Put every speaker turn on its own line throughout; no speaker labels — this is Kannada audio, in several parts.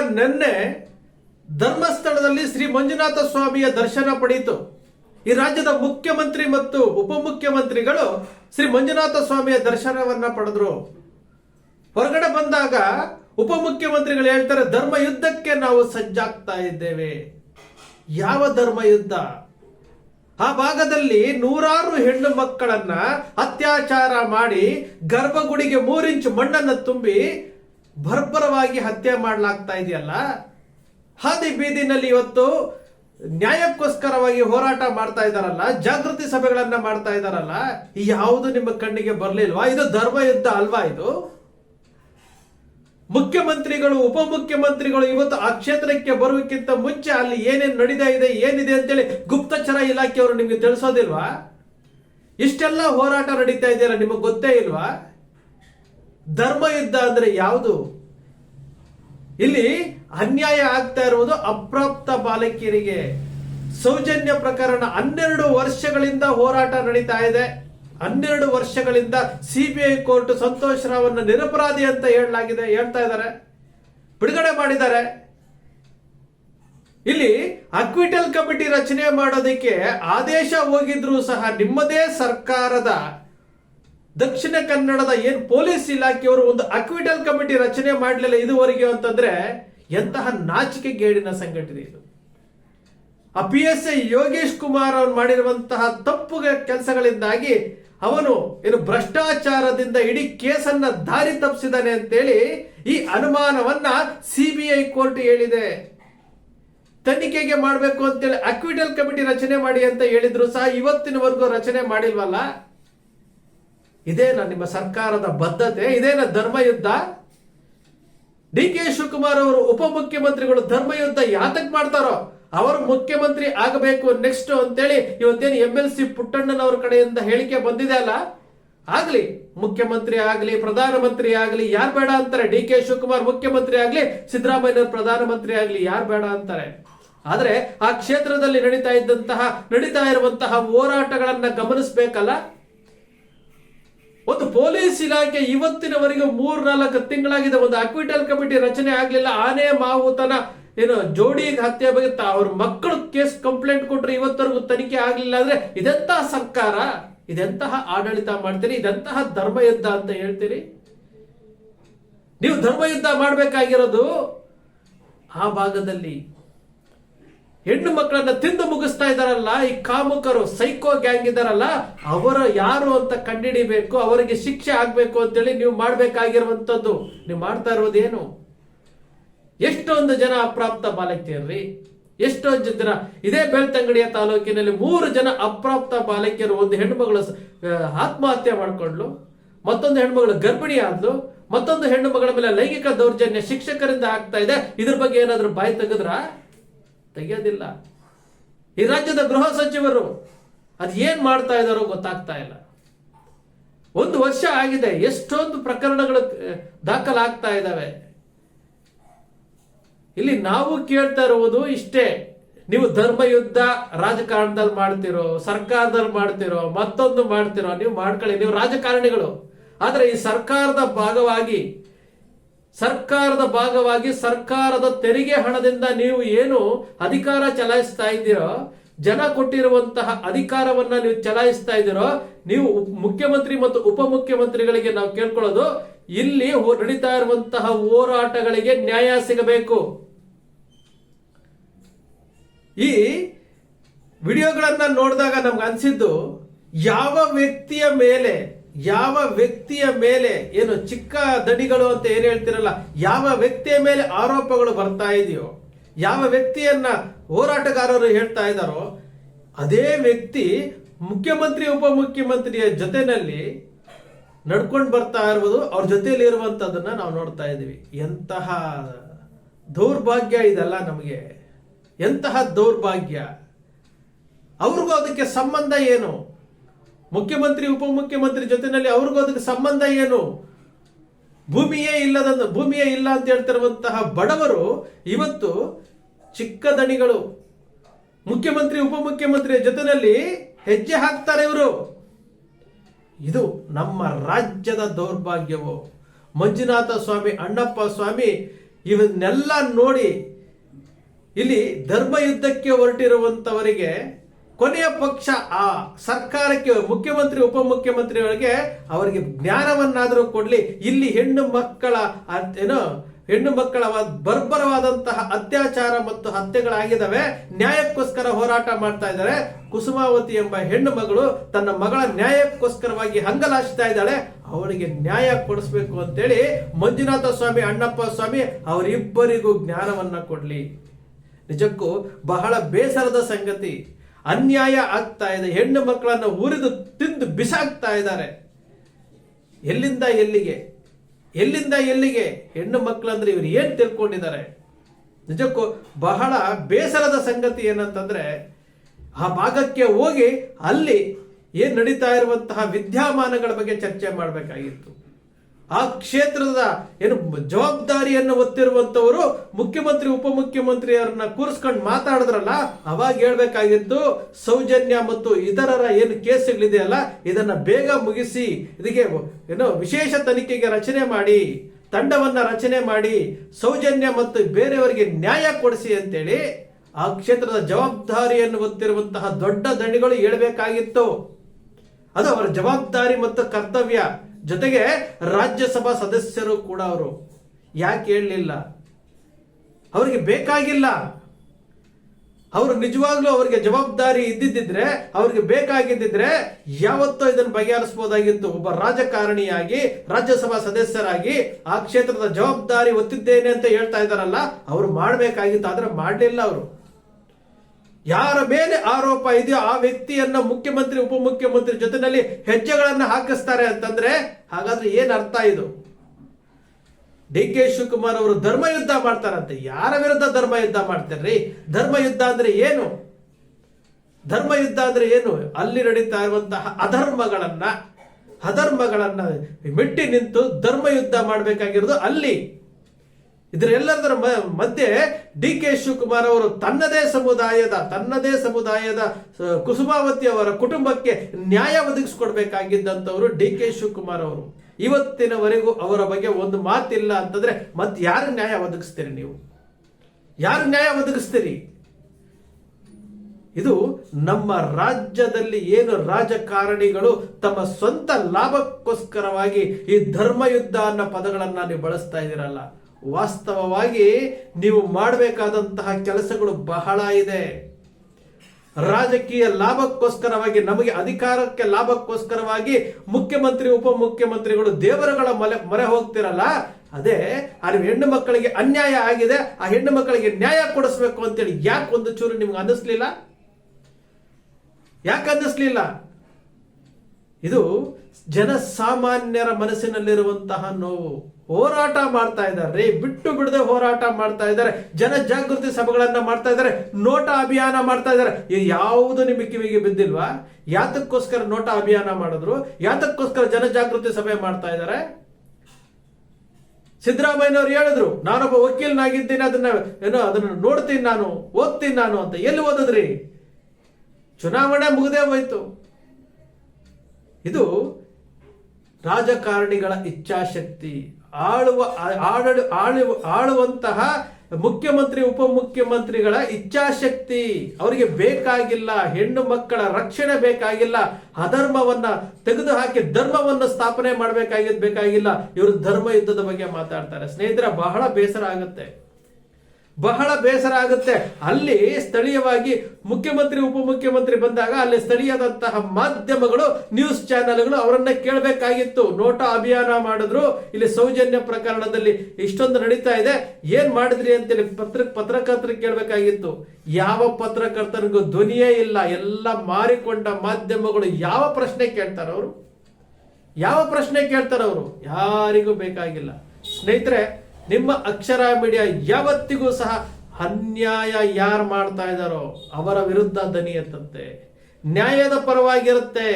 ನಿನ್ನೆ ಧರ್ಮಸ್ಥಳದಲ್ಲಿ ಶ್ರೀ ಮಂಜುನಾಥ ಸ್ವಾಮಿಯ ದರ್ಶನ ಪಡೆಯಿತು ಈ ರಾಜ್ಯದ ಮುಖ್ಯಮಂತ್ರಿ ಮತ್ತು ಉಪಮುಖ್ಯಮಂತ್ರಿಗಳು ಶ್ರೀ ಮಂಜುನಾಥ ಸ್ವಾಮಿಯ ದರ್ಶನವನ್ನ ಪಡೆದ್ರು. ಹೊರಗಡೆ ಬಂದಾಗ ಉಪಮುಖ್ಯಮಂತ್ರಿಗಳು ಹೇಳ್ತಾರೆ, ಧರ್ಮ ಯುದ್ಧಕ್ಕೆ ನಾವು ಸಜ್ಜಾಗ್ತಾ ಇದ್ದೇವೆ. ಯಾವ ಧರ್ಮ ಯುದ್ಧ? ಆ ಭಾಗದಲ್ಲಿ ನೂರಾರು ಹೆಣ್ಣು ಮಕ್ಕಳನ್ನ ಅತ್ಯಾಚಾರ ಮಾಡಿ ಗರ್ಭಗುಡಿಗೆ ಮೂರಿಂಚು ಮಣ್ಣನ್ನು ತುಂಬಿ ಬರ್ಬರವಾಗಿ ಹತ್ಯೆ ಮಾಡಲಾಗ್ತಾ ಇದೆಯಲ್ಲ? ಹಾದಿ ಬೀದಿನಲ್ಲಿ ಇವತ್ತು ನ್ಯಾಯಕ್ಕೋಸ್ಕರವಾಗಿ ಹೋರಾಟ ಮಾಡ್ತಾ ಇದಾರಲ್ಲ, ಜಾಗೃತಿ ಸಭೆಗಳನ್ನ ಮಾಡ್ತಾ ಇದಾರಲ್ಲ ಯಾವುದು ನಿಮ್ಮ ಕಣ್ಣಿಗೆ ಬರ್ಲಿಲ್ವಾ? ಇದು ಧರ್ಮ ಯುದ್ಧ ಅಲ್ವಾ ಇದು? ಮುಖ್ಯಮಂತ್ರಿಗಳು, ಉಪಮುಖ್ಯಮಂತ್ರಿಗಳು ಇವತ್ತು ಆ ಕ್ಷೇತ್ರಕ್ಕೆ ಬರುವುದಕ್ಕಿಂತ ಮುಂಚೆ ಅಲ್ಲಿ ಏನೇನು ನಡೀತಾ ಇದೆ, ಏನಿದೆ ಅಂತೇಳಿ ಗುಪ್ತಚರ ಇಲಾಖೆಯವರು ನಿಮಗೆ ತಿಳಿಸೋದಿಲ್ವಾ? ಇಷ್ಟೆಲ್ಲ ಹೋರಾಟ ನಡೀತಾ ಇದೆಯಲ್ಲ, ನಿಮಗೆ ಗೊತ್ತೇ ಇಲ್ವಾ? ಧರ್ಮ ಯುದ್ಧ ಅಂದ್ರೆ ಯಾವುದು? ಇಲ್ಲಿ ಅನ್ಯಾಯ ಆಗ್ತಾ ಇರುವುದು ಅಪ್ರಾಪ್ತ ಬಾಲಕಿಯರಿಗೆ. ಸೌಜನ್ಯ ಪ್ರಕರಣ ಹನ್ನೆರಡು ವರ್ಷಗಳಿಂದ ಹೋರಾಟ ನಡೀತಾ ಇದೆ. ಹನ್ನೆರಡು ವರ್ಷಗಳಿಂದ ಸಿಬಿಐ ಕೋರ್ಟ್ ಸಂತೋಷ್ ರಾವನ್ನ ನಿರಪರಾಧಿ ಅಂತ ಹೇಳಲಾಗಿದೆ, ಹೇಳ್ತಾ ಇದ್ದಾರೆ. ಬಿಡುಗಡೆ ಮಾಡಿದ್ದಾರೆ. ಇಲ್ಲಿ ಅಕ್ವಿಟಲ್ ಕಮಿಟಿ ರಚನೆ ಮಾಡೋದಕ್ಕೆ ಆದೇಶ ಹೋಗಿದ್ರು ಸಹ ನಿಮ್ಮದೇ ಸರ್ಕಾರದ ದಕ್ಷಿಣ ಕನ್ನಡದ ಏನು ಪೊಲೀಸ್ ಇಲಾಖೆಯವರು ಒಂದು ಅಕ್ವಿಟಲ್ ಕಮಿಟಿ ರಚನೆ ಮಾಡಲಿಲ್ಲ ಇದುವರೆಗೆ ಅಂತಂದ್ರೆ ಎಂತಹ ನಾಚಿಕೆ ಗೇಡಿನ ಸಂಘಟನೆ ಇದು. ಆ P S I Yogesh Kumar ಅವನು ಮಾಡಿರುವಂತಹ ತಪ್ಪು ಕೆಲಸಗಳಿಂದಾಗಿ ಅವನು ಏನು ಭ್ರಷ್ಟಾಚಾರದಿಂದ ಇಡೀ ಕೇಸನ್ನ ದಾರಿ ತಪ್ಪಿಸಿದಾನೆ ಅಂತೇಳಿ ಈ ಅನುಮಾನವನ್ನ ಸಿಬಿಐ ಕೋರ್ಟ್ ಹೇಳಿದೆ. ತನಿಖೆಗೆ ಮಾಡಬೇಕು ಅಂತೇಳಿ ಅಕ್ವಿಟಲ್ ಕಮಿಟಿ ರಚನೆ ಮಾಡಿ ಅಂತ ಹೇಳಿದ್ರು ಸಹ ಇವತ್ತಿನವರೆಗೂ ರಚನೆ ಮಾಡಿಲ್ವಲ್ಲ. ಇದೇನ ನಿಮ್ಮ ಸರ್ಕಾರದ ಬದ್ಧತೆ ಇದೇನ ಧರ್ಮಯುದ್ಧ. ಡಿ ಕೆ ಶಿವಕುಮಾರ್ ಅವರು ಉಪಮುಖ್ಯಮಂತ್ರಿಗಳು ಧರ್ಮಯುದ್ಧ ಯಾತಕ್ ಮಾಡ್ತಾರೋ, ಅವರು ಮುಖ್ಯಮಂತ್ರಿ ಆಗಬೇಕು ನೆಕ್ಸ್ಟ್ ಅಂತೇಳಿ ಇವತ್ತೇನು ಎಂ ಎಲ್ ಸಿ ಪುಟ್ಟಣ್ಣನವರ ಕಡೆಯಿಂದ ಹೇಳಿಕೆ ಬಂದಿದೆ ಅಲ್ಲ? ಆಗ್ಲಿ, ಮುಖ್ಯಮಂತ್ರಿ ಆಗ್ಲಿ, ಪ್ರಧಾನಮಂತ್ರಿ ಆಗ್ಲಿ, ಯಾರು ಬೇಡ ಅಂತಾರೆ? ಡಿ ಕೆ ಶಿವಕುಮಾರ್ ಮುಖ್ಯಮಂತ್ರಿ ಆಗ್ಲಿ ಸಿದ್ದರಾಮಯ್ಯ ಪ್ರಧಾನಮಂತ್ರಿ ಆಗ್ಲಿ, ಯಾರು ಬೇಡ ಅಂತಾರೆ? ಆದ್ರೆ ಆ ಕ್ಷೇತ್ರದಲ್ಲಿ ನಡೀತಾ ಇದ್ದಂತಹ, ನಡೀತಾ ಇರುವಂತಹ ಹೋರಾಟಗಳನ್ನ ಗಮನಿಸಬೇಕಲ್ಲ? ಒಂದು ಪೊಲೀಸ್ ಇಲಾಖೆ ಇವತ್ತಿನವರೆಗೂ ಮೂರ್ನಾಲ್ಕು ತಿಂಗಳಾಗಿದೆ. ಒಂದು ಅಕ್ವಿಟಲ್ ಕಮಿಟಿ ರಚನೆ ಆಗಲಿಲ್ಲ. ಆನೆ ಮಾವುತನ ಏನು ಜೋಡಿ ಹತ್ಯೆ ಬಗ್ಗೆ ಅವ್ರ ಮಕ್ಕಳು ಕೇಸ್ ಕಂಪ್ಲೇಂಟ್ ಕೊಟ್ರೆ ಇವತ್ತವರೆಗೂ ತನಿಖೆ ಆಗಲಿಲ್ಲ ಅಂದ್ರೆ ಇದೆಂತಹ ಸರ್ಕಾರ ಇದೆಂತಹ ಆಡಳಿತ ಮಾಡ್ತೀರಿ? ಇದೆಂತಹ ಧರ್ಮ ಯುದ್ಧ ಅಂತ ಹೇಳ್ತೀರಿ? ನೀವು ಧರ್ಮಯುದ್ಧ ಮಾಡಬೇಕಾಗಿರೋದು ಆ ಭಾಗದಲ್ಲಿ ಹೆಣ್ಣು ಮಕ್ಕಳನ್ನ ತಿಂದು ಮುಗಿಸ್ತಾ ಇದಾರಲ್ಲ, ಈ ಕಾಮುಕರು, ಸೈಕೋ ಗ್ಯಾಂಗ್ ಇದಾರಲ್ಲ, ಅವರ ಯಾರು ಅಂತ ಕಂಡಿಡಿಬೇಕು, ಅವರಿಗೆ ಶಿಕ್ಷೆ ಆಗ್ಬೇಕು ಅಂತೇಳಿ ನೀವು ಮಾಡ್ಬೇಕಾಗಿರುವಂತದ್ದು ನೀವು ಮಾಡ್ತಾ ಇರೋದೇನು? ಎಷ್ಟೊಂದು ಜನ ಅಪ್ರಾಪ್ತ ಬಾಲಕಿಯರ್ರಿ. ಎಷ್ಟೊಂದು ಜನ, ಇದೇ ಬೆಳ್ತಂಗಡಿಯ ತಾಲೂಕಿನಲ್ಲಿ ಮೂರು ಜನ ಅಪ್ರಾಪ್ತ ಬಾಲಕಿಯರು, ಒಂದು ಹೆಣ್ಮಗಳು ಆತ್ಮಹತ್ಯೆ ಮಾಡ್ಕೊಂಡ್ಲು, ಮತ್ತೊಂದು ಹೆಣ್ಮಗಳು ಗರ್ಭಿಣಿ ಆದ್ಲು, ಮತ್ತೊಂದು ಹೆಣ್ಣು ಮಗಳ ಮೇಲೆ ಲೈಂಗಿಕ ದೌರ್ಜನ್ಯ ಶಿಕ್ಷಕರಿಂದ ಆಗ್ತಾ ಇದೆ. ಇದ್ರ ಬಗ್ಗೆ ಏನಾದ್ರೂ ಬಾಯಿ ತೆಗೆದ್ರ? ತೆಗೆಯೋದಿಲ್ಲ. ಈ ರಾಜ್ಯದ ಗೃಹ ಸಚಿವರು ಅದ್ ಏನ್ ಮಾಡ್ತಾ ಇದ್ದಾರೋ ಗೊತ್ತಾಗ್ತಾ ಇಲ್ಲ. ಒಂದು ವರ್ಷ ಆಗಿದೆ, ಎಷ್ಟೊಂದು ಪ್ರಕರಣಗಳು ದಾಖಲಾಗ್ತಾ ಇದ್ದಾವೆ. ಇಲ್ಲಿ ನಾವು ಕೇಳ್ತಾ ಇರುವುದು ಇಷ್ಟೇ, ನೀವು ಧರ್ಮ ಯುದ್ಧ ರಾಜಕಾರಣದಲ್ಲಿ ಮಾಡ್ತಿರೋ, ಸರ್ಕಾರದಲ್ಲಿ ಮಾಡ್ತಿರೋ, ಮತ್ತೊಂದು ಮಾಡ್ತಿರೋ, ನೀವು ಮಾಡ್ಕೊಳ್ಳಿ, ನೀವು ರಾಜಕಾರಣಿಗಳು. ಆದರೆ ಈ ಸರ್ಕಾರದ ಭಾಗವಾಗಿ ಸರ್ಕಾರದ ಭಾಗವಾಗಿ ಸರ್ಕಾರದ ತೆರಿಗೆ ಹಣದಿಂದ ನೀವು ಏನು ಅಧಿಕಾರ ಚಲಾಯಿಸ್ತಾ ಇದ್ದೀರೋ, ಜನ ಕೊಟ್ಟಿರುವಂತಹ ಅಧಿಕಾರವನ್ನ ನೀವು ಚಲಾಯಿಸ್ತಾ ಇದ್ದೀರೋ, ನೀವು ಮುಖ್ಯಮಂತ್ರಿ ಮತ್ತು ಉಪಮುಖ್ಯಮಂತ್ರಿಗಳಿಗೆ ನಾವು ಕೇಳ್ಕೊಳ್ಳೋದು, ಇಲ್ಲಿ ನಡೀತಾ ಇರುವಂತಹ ಹೋರಾಟಗಳಿಗೆ ನ್ಯಾಯ ಸಿಗಬೇಕು. ಈ ವಿಡಿಯೋಗಳನ್ನ ನೋಡಿದಾಗ ನಮ್ಗೆ ಅನ್ಸಿದ್ದು, ಯಾವ ವ್ಯಕ್ತಿಯ ಮೇಲೆ ಯಾವ ವ್ಯಕ್ತಿಯ ಮೇಲೆ ಏನು ಚಿಕ್ಕ ದಡಿಗಳು ಅಂತ ಏನು ಹೇಳ್ತಿರಲ್ಲ, ಯಾವ ವ್ಯಕ್ತಿಯ ಮೇಲೆ ಆರೋಪಗಳು ಬರ್ತಾ ಇದೆಯೋ, ಯಾವ ವ್ಯಕ್ತಿಯನ್ನ ಹೋರಾಟಗಾರರು ಹೇಳ್ತಾ ಇದ್ದಾರೋ, ಅದೇ ವ್ಯಕ್ತಿ ಮುಖ್ಯಮಂತ್ರಿ, ಉಪಮುಖ್ಯಮಂತ್ರಿಯ ಜೊತೆನಲ್ಲಿ ನಡ್ಕೊಂಡು ಬರ್ತಾ ಇರುವುದು ಅವ್ರ ಜೊತೆಯಲ್ಲಿ ಇರುವಂತದನ್ನ ನಾವು ನೋಡ್ತಾ ಇದ್ದೀವಿ. ಎಂತಹ ದೌರ್ಭಾಗ್ಯ ಇದೆಲ್ಲ ನಮಗೆ. ಎಂತಹ ದೌರ್ಭಾಗ್ಯ. ಅವ್ರಿಗೂ ಅದಕ್ಕೆ ಸಂಬಂಧ ಏನು? ಮುಖ್ಯಮಂತ್ರಿ, ಉಪಮುಖ್ಯಮಂತ್ರಿ ಜೊತೆನಲ್ಲಿ ಅವ್ರಿಗೂ ಅದಕ್ಕೆ ಸಂಬಂಧ ಏನು? ಭೂಮಿಯೇ ಇಲ್ಲದ ಭೂಮಿಯೇ ಇಲ್ಲ ಅಂತ ಹೇಳ್ತಿರುವಂತಹ ಬಡವರು ಇವತ್ತು ಚಿಕ್ಕ ದಣಿಗಳು. ಮುಖ್ಯಮಂತ್ರಿ, ಉಪಮುಖ್ಯಮಂತ್ರಿಯ ಜೊತೆನಲ್ಲಿ ಹೆಜ್ಜೆ ಹಾಕ್ತಾರೆ ಇವರು. ಇದು ನಮ್ಮ ರಾಜ್ಯದ ದೌರ್ಭಾಗ್ಯವು. ಮಂಜುನಾಥ ಸ್ವಾಮಿ, ಅಣ್ಣಪ್ಪ ಸ್ವಾಮಿ ಇವನ್ನೆಲ್ಲ ನೋಡಿ ಇಲ್ಲಿ ಧರ್ಮ ಯುದ್ಧಕ್ಕೆ ಹೊರಟಿರುವಂತವರಿಗೆ ಕೊನೆಯ ಪಕ್ಷ ಆ ಸರ್ಕಾರಕ್ಕೆ ಮುಖ್ಯಮಂತ್ರಿ, ಉಪಮುಖ್ಯಮಂತ್ರಿಗಳಿಗೆ ಅವರಿಗೆ ಜ್ಞಾನವನ್ನಾದರೂ ಕೊಡ್ಲಿ. ಇಲ್ಲಿ ಹೆಣ್ಣು ಮಕ್ಕಳ ಏನು, ಹೆಣ್ಣು ಮಕ್ಕಳ ಬರ್ಬರವಾದಂತಹ ಅತ್ಯಾಚಾರ ಮತ್ತು ಹತ್ಯೆಗಳಾಗಿದ್ದಾವೆ. ನ್ಯಾಯಕ್ಕೋಸ್ಕರ ಹೋರಾಟ ಮಾಡ್ತಾ ಇದ್ದಾರೆ. ಕುಸುಮಾವತಿ ಎಂಬ ಹೆಣ್ಣು ಮಗಳು ತನ್ನ ಮಗಳ ನ್ಯಾಯಕ್ಕೋಸ್ಕರವಾಗಿ ಹಂಗಲಾಚ್ತಾ ಇದ್ದಾಳೆ. ಅವಳಿಗೆ ನ್ಯಾಯ ಕೊಡಿಸ್ಬೇಕು ಅಂತೇಳಿ ಮಂಜುನಾಥ ಸ್ವಾಮಿ, ಅಣ್ಣಪ್ಪ ಸ್ವಾಮಿ ಅವರಿಬ್ಬರಿಗೂ ಜ್ಞಾನವನ್ನ ಕೊಡ್ಲಿ. ನಿಜಕ್ಕೂ ಬಹಳ ಬೇಸರದ ಸಂಗತಿ. ಅನ್ಯಾಯ ಆಗ್ತಾ ಇದೆ. ಹೆಣ್ಣು ಮಕ್ಕಳನ್ನು ಉರಿದು ತಿಂದು ಬಿಸಾಕ್ತಾ ಇದ್ದಾರೆ. ಎಲ್ಲಿಂದ ಎಲ್ಲಿಗೆ? ಎಲ್ಲಿಂದ ಎಲ್ಲಿಗೆ? ಹೆಣ್ಣು ಮಕ್ಕಳಂದ್ರೆ ಇವರು ಏನ್ ತಿಳ್ಕೊಂಡಿದ್ದಾರೆ? ನಿಜಕ್ಕೂ ಬಹಳ ಬೇಸರದ ಸಂಗತಿ ಏನಂತಂದ್ರೆ, ಆ ಭಾಗಕ್ಕೆ ಹೋಗಿ ಅಲ್ಲಿ ಏನ್ ನಡೀತಾ ಇರುವಂತಹ ವಿದ್ಯಮಾನಗಳ ಬಗ್ಗೆ ಚರ್ಚೆ ಮಾಡಬೇಕಾಗಿತ್ತು. ಆ ಕ್ಷೇತ್ರದ ಏನು ಜವಾಬ್ದಾರಿಯನ್ನು ಹೊತ್ತಿರುವಂತವರು ಮುಖ್ಯಮಂತ್ರಿ, ಉಪಮುಖ್ಯಮಂತ್ರಿಯರನ್ನ ಕೂರಿಸ್ಕೊಂಡು ಮಾತಾಡಿದ್ರಲ್ಲ, ಅವಾಗ ಹೇಳ್ಬೇಕಾಗಿತ್ತು ಸೌಜನ್ಯ ಮತ್ತು ಇತರರ ಏನು ಕೇಸುಗಳಿದೆಯಲ್ಲ ಇದನ್ನ ಬೇಗ ಮುಗಿಸಿ, ಇದಕ್ಕೆ ಏನು ವಿಶೇಷ ತನಿಖೆಗೆ ರಚನೆ ಮಾಡಿ, ತಂಡವನ್ನ ರಚನೆ ಮಾಡಿ, ಸೌಜನ್ಯ ಮತ್ತು ಬೇರೆಯವರಿಗೆ ನ್ಯಾಯ ಕೊಡಿಸಿ ಅಂತೇಳಿ ಆ ಕ್ಷೇತ್ರದ ಜವಾಬ್ದಾರಿಯನ್ನು ಹೊತ್ತಿರುವಂತಹ ದೊಡ್ಡ ದಣಿಗಳು ಹೇಳಬೇಕಾಗಿತ್ತು. ಅದು ಅವರ ಜವಾಬ್ದಾರಿ ಮತ್ತು ಕರ್ತವ್ಯ. ಜೊತೆಗೆ ರಾಜ್ಯಸಭಾ ಸದಸ್ಯರು ಕೂಡ ಅವರು. ಯಾಕೆ ಹೇಳಲಿಲ್ಲ? ಅವರಿಗೆ ಬೇಕಾಗಿಲ್ಲ. ಅವರು ನಿಜವಾಗ್ಲೂ ಅವರಿಗೆ ಜವಾಬ್ದಾರಿ ಇದ್ದಿದ್ದಿದ್ರೆ, ಅವ್ರಿಗೆ ಬೇಕಾಗಿದ್ದಿದ್ರೆ ಯಾವತ್ತೋ ಇದನ್ನು ಬಗೆಹರಿಸಬಹುದಾಗಿತ್ತು ಒಬ್ಬ ರಾಜಕಾರಣಿಯಾಗಿ, ರಾಜ್ಯಸಭಾ ಸದಸ್ಯರಾಗಿ ಆ ಕ್ಷೇತ್ರದ ಜವಾಬ್ದಾರಿ ಹೊತ್ತಿದ್ದೇನೆ ಅಂತ ಹೇಳ್ತಾ ಇದ್ದಾರಲ್ಲ, ಅವರು ಮಾಡಬೇಕಾಗಿತ್ತು, ಆದರೆ ಮಾಡಲಿಲ್ಲ ಅವರು. ಯಾರ ಮೇಲೆ ಆರೋಪ ಇದೆಯೋ ಆ ವ್ಯಕ್ತಿಯನ್ನ ಮುಖ್ಯಮಂತ್ರಿ, ಉಪಮುಖ್ಯಮಂತ್ರಿ ಜೊತೆನಲ್ಲಿ ಹೆಜ್ಜೆಗಳನ್ನ ಹಾಕಿಸ್ತಾರೆ ಅಂತಂದ್ರೆ ಹಾಗಾದ್ರೆ ಏನ್ ಅರ್ಥ ಇದು? ಡಿ ಕೆ ಶಿವಕುಮಾರ್ ಅವರು ಧರ್ಮ ಯುದ್ಧ ಮಾಡ್ತಾರಂತೆ. ಯಾರ ವಿರುದ್ಧ ಧರ್ಮ ಯುದ್ಧ ಮಾಡ್ತಾರ್ರಿ? ಧರ್ಮ ಯುದ್ಧ ಅಂದ್ರೆ ಏನು? ಧರ್ಮ ಯುದ್ಧ ಅಂದ್ರೆ ಏನು? ಅಲ್ಲಿ ನಡೀತಾ ಇರುವಂತಹ ಅಧರ್ಮಗಳನ್ನ ಅಧರ್ಮಗಳನ್ನ ಮೆಟ್ಟಿ ನಿಂತು ಧರ್ಮ ಯುದ್ಧ ಮಾಡಬೇಕಾಗಿರೋದು ಅಲ್ಲಿ. ಇದರೆಲ್ಲದರ ಮಧ್ಯೆ ಡಿ ಕೆ ಶಿವಕುಮಾರ್ ಅವರು ತನ್ನದೇ ಸಮುದಾಯದ ತನ್ನದೇ ಸಮುದಾಯದ ಕುಸುಮಾವತಿ ಅವರ ಕುಟುಂಬಕ್ಕೆ ನ್ಯಾಯ ಒದಗಿಸ್ಕೊಡ್ಬೇಕಾಗಿದ್ದಂಥವರು ಡಿ ಕೆ ಶಿವಕುಮಾರ್ ಅವರು. ಇವತ್ತಿನವರೆಗೂ ಅವರ ಬಗ್ಗೆ ಒಂದು ಮಾತಿಲ್ಲ ಅಂತಂದ್ರೆ ಮತ್ತೆ ಯಾರು ನ್ಯಾಯ ಒದಗಿಸ್ತೀರಿ ನೀವು? ಯಾರು ನ್ಯಾಯ ಒದಗಿಸ್ತೀರಿ? ಇದು ನಮ್ಮ ರಾಜ್ಯದಲ್ಲಿ ಏನು ರಾಜಕಾರಣಿಗಳು ತಮ್ಮ ಸ್ವಂತ ಲಾಭಕ್ಕೋಸ್ಕರವಾಗಿ ಈ ಧರ್ಮ ಯುದ್ಧ ಅನ್ನೋ ಪದಗಳನ್ನ ನೀವು ಬಳಸ್ತಾ ಇದ್ದೀರಲ್ಲ? ವಾಸ್ತವವಾಗಿ ನೀವು ಮಾಡಬೇಕಾದಂತಹ ಕೆಲಸಗಳು ಬಹಳ ಇದೆ. ರಾಜಕೀಯ ಲಾಭಕ್ಕೋಸ್ಕರವಾಗಿ, ನಮಗೆ ಅಧಿಕಾರಕ್ಕೆ ಲಾಭಕ್ಕೋಸ್ಕರವಾಗಿ ಮುಖ್ಯಮಂತ್ರಿ, ಉಪಮುಖ್ಯಮಂತ್ರಿಗಳು ದೇವರುಗಳ ಮಲೆ ಮೊರೆ ಹೋಗ್ತಿರಲ್ಲ? ಅದೇ, ಆ ಹೆಣ್ಣು ಮಕ್ಕಳಿಗೆ ಅನ್ಯಾಯ ಆಗಿದೆ, ಆ ಹೆಣ್ಣು ಮಕ್ಕಳಿಗೆ ನ್ಯಾಯ ಕೊಡಿಸ್ಬೇಕು ಅಂತೇಳಿ ಯಾಕೆ ಒಂದು ಚೂರು ನಿಮ್ಗೆ ಅನ್ನಿಸ್ಲಿಲ್ಲ? ಯಾಕೆ ಅನ್ನಿಸ್ಲಿಲ್ಲ? ಇದು ಜನಸಾಮಾನ್ಯರ ಮನಸ್ಸಿನಲ್ಲಿರುವಂತಹ ನೋವು. ಹೋರಾಟ ಮಾಡ್ತಾ ಇದ್ದಾರೆ. ಬಿಟ್ಟು ಬಿಡದೆ ಹೋರಾಟ ಮಾಡ್ತಾ ಇದ್ದಾರೆ. ಜನ ಜಾಗೃತಿ ಸಭೆಗಳನ್ನ ಮಾಡ್ತಾ ಇದ್ದಾರೆ. ನೋಟ ಅಭಿಯಾನ ಮಾಡ್ತಾ ಇದ್ದಾರೆ. ಇದು ಯಾವುದು ನಿಮ್ಮ ಕಿವಿಗೆ ಬಿದ್ದಿಲ್ವಾ? ಯಾತಕ್ಕೋಸ್ಕರ ನೋಟ ಅಭಿಯಾನ ಮಾಡಿದ್ರು? ಯಾತಕ್ಕೋಸ್ಕರ ಜನಜಾಗೃತಿ ಸಭೆ ಮಾಡ್ತಾ ಇದ್ದಾರೆ? ಸಿದ್ದರಾಮಯ್ಯನವರು ಹೇಳಿದ್ರು, ನಾನೊಬ್ಬ ವಕೀಲನಾಗಿದ್ದೀನಿ, ಅದನ್ನ ಏನೋ ಅದನ್ನ ನೋಡ್ತೀನಿ ನಾನು, ಓದ್ತೀನಿ ನಾನು ಅಂತ. ಎಲ್ಲಿ ಓದಿದ್ರಿ? ಚುನಾವಣೆ ಮುಗದೇ ಹೋಯ್ತು. ಇದು ರಾಜಕಾರಣಿಗಳ ಇಚ್ಛಾಶಕ್ತಿ. ಆಳುವ ಆಡಳು ಆಳುವ, ಆಳುವಂತಹ ಮುಖ್ಯಮಂತ್ರಿ, ಉಪಮುಖ್ಯಮಂತ್ರಿಗಳ ಇಚ್ಛಾಶಕ್ತಿ. ಅವರಿಗೆ ಬೇಕಾಗಿಲ್ಲ, ಹೆಣ್ಣು ಮಕ್ಕಳ ರಕ್ಷಣೆ ಬೇಕಾಗಿಲ್ಲ, ಅಧರ್ಮವನ್ನ ತೆಗೆದುಹಾಕಿ ಧರ್ಮವನ್ನು ಸ್ಥಾಪನೆ ಮಾಡಬೇಕಾಗಿದ್ದು ಬೇಕಾಗಿಲ್ಲ. ಇವರು ಧರ್ಮ ಯುದ್ಧದ ಬಗ್ಗೆ ಮಾತಾಡ್ತಾರೆ. ಸ್ನೇಹಿತರ, ಬಹಳ ಬೇಸರ ಆಗುತ್ತೆ. ಬಹಳ ಬೇಸರ ಆಗುತ್ತೆ. ಅಲ್ಲಿ ಸ್ಥಳೀಯವಾಗಿ ಮುಖ್ಯಮಂತ್ರಿ, ಉಪಮುಖ್ಯಮಂತ್ರಿ ಬಂದಾಗ ಅಲ್ಲಿ ಸ್ಥಳೀಯದಂತಹ ಮಾಧ್ಯಮಗಳು ನ್ಯೂಸ್ ಚಾನೆಲ್ಗಳು ಅವರನ್ನ ಕೇಳಬೇಕಾಗಿತ್ತು. ನೋಟಾ ಅಭಿಯಾನ ಮಾಡಿದ್ರು. ಇಲ್ಲಿ ಸೌಜನ್ಯ ಪ್ರಕರಣದಲ್ಲಿ ಇಷ್ಟೊಂದು ನಡೀತಾ ಇದೆ. ಏನ್ ಮಾಡಿದ್ರಿ ಅಂತೇಳಿ ಪತ್ರ ಪತ್ರಕರ್ತರಿಗೆ ಕೇಳಬೇಕಾಗಿತ್ತು. ಯಾವ ಪತ್ರಕರ್ತರಿಗೂ ಧ್ವನಿಯೇ ಇಲ್ಲ. ಎಲ್ಲ ಮಾರಿಕೊಂಡ ಮಾಧ್ಯಮಗಳು ಯಾವ ಪ್ರಶ್ನೆ ಕೇಳ್ತಾರೆ ಅವರು? ಯಾವ ಪ್ರಶ್ನೆ ಕೇಳ್ತಾರೆ ಅವರು? ಯಾರಿಗೂ ಬೇಕಾಗಿಲ್ಲ. ಸ್ನೇಹಿತರೆ ನಿಮ್ಮ ಅಕ್ಷರ ಮೀಡಿಯಾ ಯಾವತ್ತಿಗೂ ಸಹ ಅನ್ಯಾಯ ಯಾರು ಮಾಡ್ತಾ ಇದ್ದಾರೋ ಅವರ ವಿರುದ್ಧ ದನಿ ಎತ್ತಂತೆ ನ್ಯಾಯದ ಪರವಾಗಿರುತ್ತೆ.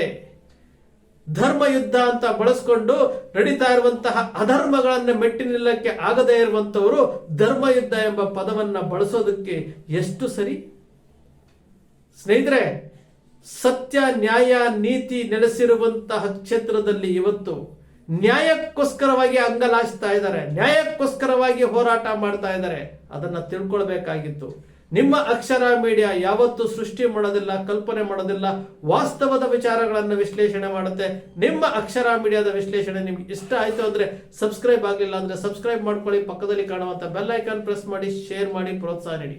ಧರ್ಮ ಯುದ್ಧ ಅಂತ ಬಳಸ್ಕೊಂಡು ನಡೀತಾ ಇರುವಂತಹ ಅಧರ್ಮಗಳನ್ನ ಮೆಟ್ಟಿ ನಿಲ್ಲಕ್ಕೆ ಆಗದೇ ಇರುವಂತವರು ಧರ್ಮ ಯುದ್ಧ ಎಂಬ ಪದವನ್ನ ಬಳಸೋದಕ್ಕೆ ಎಷ್ಟು ಸರಿ? ಸ್ನೇಹಿತರೆ, ಸತ್ಯ, ನ್ಯಾಯ, ನೀತಿ ನೆಲೆಸಿರುವಂತಹ ಕ್ಷೇತ್ರದಲ್ಲಿ ಇವತ್ತು ನ್ಯಾಯಕ್ಕೋಸ್ಕರವಾಗಿ ಅಂಗಲಾಚ್ತಾ ಇದ್ದಾರೆ, ನ್ಯಾಯಕ್ಕೋಸ್ಕರವಾಗಿ ಹೋರಾಟ ಮಾಡ್ತಾ ಇದ್ದಾರೆ, ಅದನ್ನ ತಿಳ್ಕೊಳ್ಬೇಕಾಗಿತ್ತು. ನಿಮ್ಮ ಅಕ್ಷರ ಮೀಡಿಯಾ ಯಾವತ್ತು ಸೃಷ್ಟಿ ಮಾಡೋದಿಲ್ಲ, ಕಲ್ಪನೆ ಮಾಡೋದಿಲ್ಲ, ವಾಸ್ತವದ ವಿಚಾರಗಳನ್ನು ವಿಶ್ಲೇಷಣೆ ಮಾಡುತ್ತೆ. ನಿಮ್ಮ ಅಕ್ಷರ ಮೀಡಿಯಾದ ವಿಶ್ಲೇಷಣೆ ನಿಮ್ಗೆ ಇಷ್ಟ ಆಯ್ತು ಅಂದ್ರೆ ಸಬ್ಸ್ಕ್ರೈಬ್ ಆಗಲಿಲ್ಲ ಅಂದ್ರೆ ಸಬ್ಸ್ಕ್ರೈಬ್ ಮಾಡ್ಕೊಳ್ಳಿ, ಪಕ್ಕದಲ್ಲಿ ಕಾಣುವಂತ ಬೆಲ್ ಐಕಾನ್ ಪ್ರೆಸ್ ಮಾಡಿ, ಶೇರ್ ಮಾಡಿ, ಪ್ರೋತ್ಸಾಹ ನೀಡಿ.